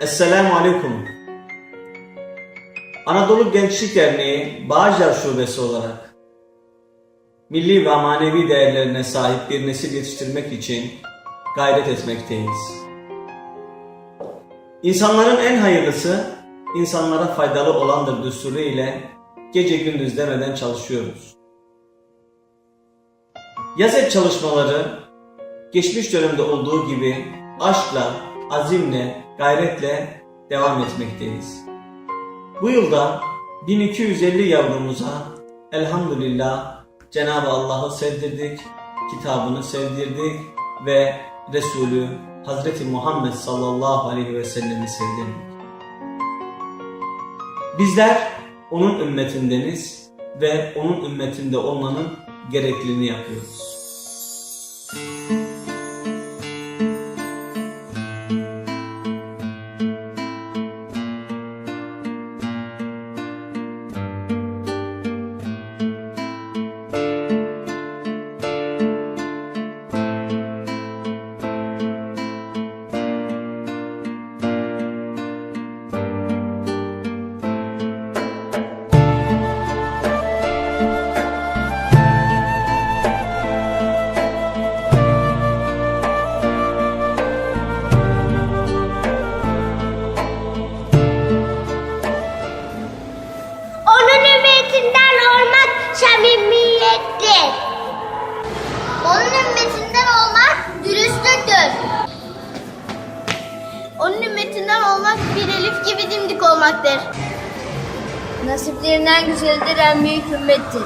Esselamu Aleyküm. Anadolu Gençlik Derneği Bağcılar Şubesi olarak milli ve manevi değerlerine sahip bir nesil yetiştirmek için gayret etmekteyiz. İnsanların en hayırlısı, insanlara faydalı olandır düsturu ile gece gündüz demeden çalışıyoruz. Yazet çalışmaları geçmiş dönemde olduğu gibi aşkla, azimle, gayretle devam etmekteyiz. Bu yılda 1250 yavrumuza elhamdülillah Cenab-ı Allah'ı sevdirdik, kitabını sevdirdik ve Resulü Hazreti Muhammed sallallahu aleyhi ve sellemi sevdirdik. Bizler onun ümmetindeniz ve onun ümmetinde olmanın gerekliliğini yapıyoruz. Onun ümmetinden olmak bir elif gibi dimdik olmaktır. Nasiplerinden güzeldir en büyük ümmettir.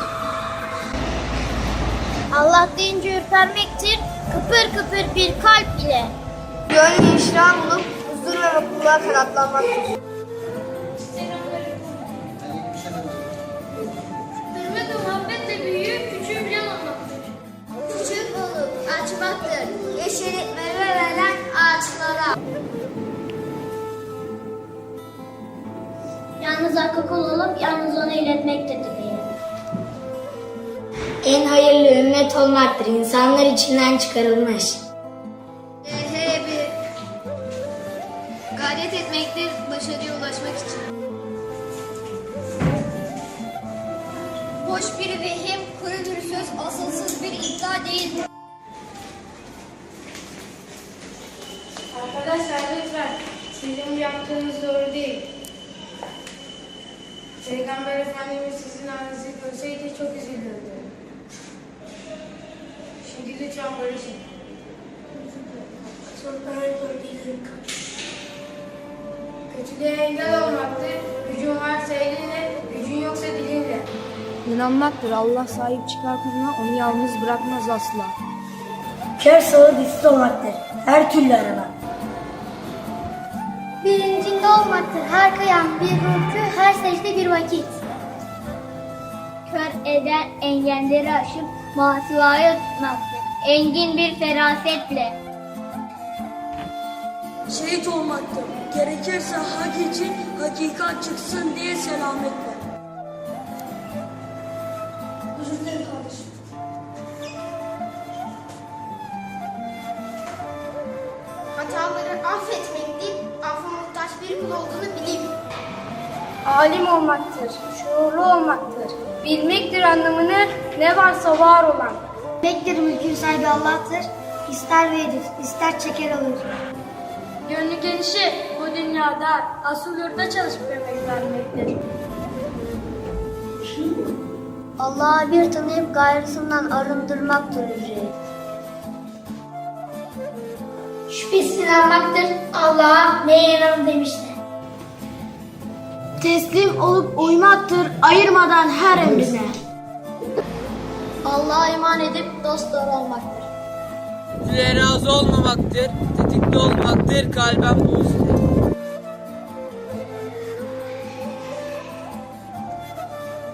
Allah deyince ürpermektir, kıpır kıpır bir kalp ile. Gönlü işram bulup huzur ve mutluluğa kanatlanmaktır. Küçük olup açmaktır. Yeşillik meyve veren ağaçlara. Yalnız akıl kul olup yalnız onu iletmektedir diye. En hayırlı ümmet olmaktır. İnsanlar içinden çıkarılmış. Ehe bir gayret etmektir başarıya ulaşmak için. Boş bir vehim, kuru bir söz, asılsız bir iddia değildir. Arkadaşlar lütfen sizin yaptığınız doğru değil. Peygamber Efendimiz sizin halinizi görseydi çok üzülürdü. Şimdi lütfen barışın. Kötülüğe engel olmaktır. Gücün varsa elinle, gücün yoksa dilinle. İnanmaktır. Allah sahip çıkar kuluna, onu yalnız bırakmaz asla. Kör sağı dişsiz olmaktır. Her türlü araba. Olmaktır her kıyam bir rükû, her secde bir vakit. Kör eden engelleri aşıp masivaya tutmaktır. Engin bir ferasetle. Şehit olmaktır. Gerekirse hak için hakikat çıksın diye selametle. Özür kul olduğunu bileyim. Alim olmaktır, şuurlu olmaktır. Bilmektir anlamını, ne varsa var olan. Bilmektir mülkün sahibi Allah'tır. İster verir, ister çeker alır. Gönlü genişi bu dünyada asıl yurda çalışıp emek vermektir. Allah'a bir tanıyıp gayrısından arındırmaktır ücret. Şüphesiz inanmaktır Allah'a neye inanın demişti. Teslim olup uymaktır ayırmadan her emrine. Allah'a iman edip dost doğru olmaktır. Üzüle razı olmamaktır, tetikte olmaktır, kalben buğzdur.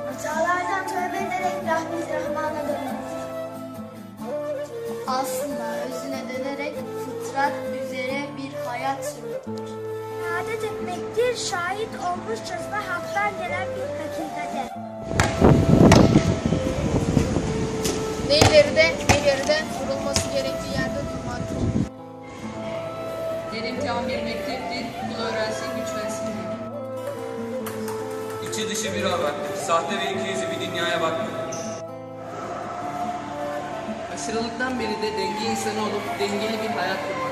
Hatalardan tövbe ederek rahmet rahmana dönmek. Aslında özüne dönerek fıtrat üzere bir hayat sürmek. İadet etmektir, şahit olmuşçasına haktan gelen bir hakikate. Ne ileride ne geride durulması gerektiği yerde durmaktır. Her imtihan bir mekteptir, kul öğrensin, güç versin diye. İçi dışı bir olmaktır. Sahte ve iki yüzlü bir dünyaya bakmak. Aşırılıktan beri de denge insanı olup dengeli bir hayat kurmak.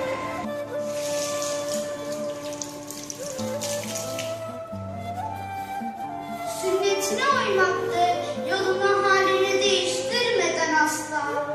Uymaktır, yolunu halini değiştirmeden asla.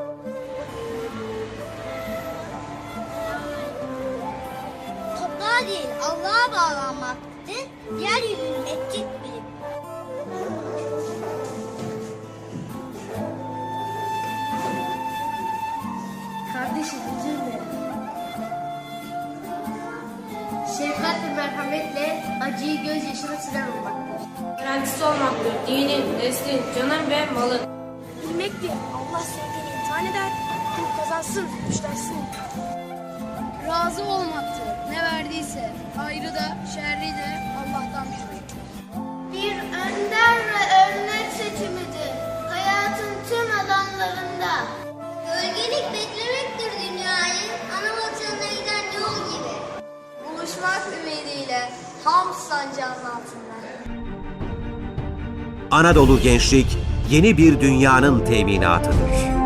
Gözyaşına sıramaktır. Garantisi olmaktır. Dinin, neslin, canın ve malın. Bilmektir. Allah sevdiğini imtihan eder. Kim kazansın, güçlensin. Razı olmaktır. Ne verdiyse, hayrı da, şerri de Allah'tan bilmektir. Bir önder ve örnek seçimidir hayatın tüm alanlarında. Gölgelik beklemektir dünyayı, ana vatanına giden yol gibi. Buluşmak ümidiyle ham sancağının altında. Anadolu Gençlik yeni bir dünyanın teminatıdır.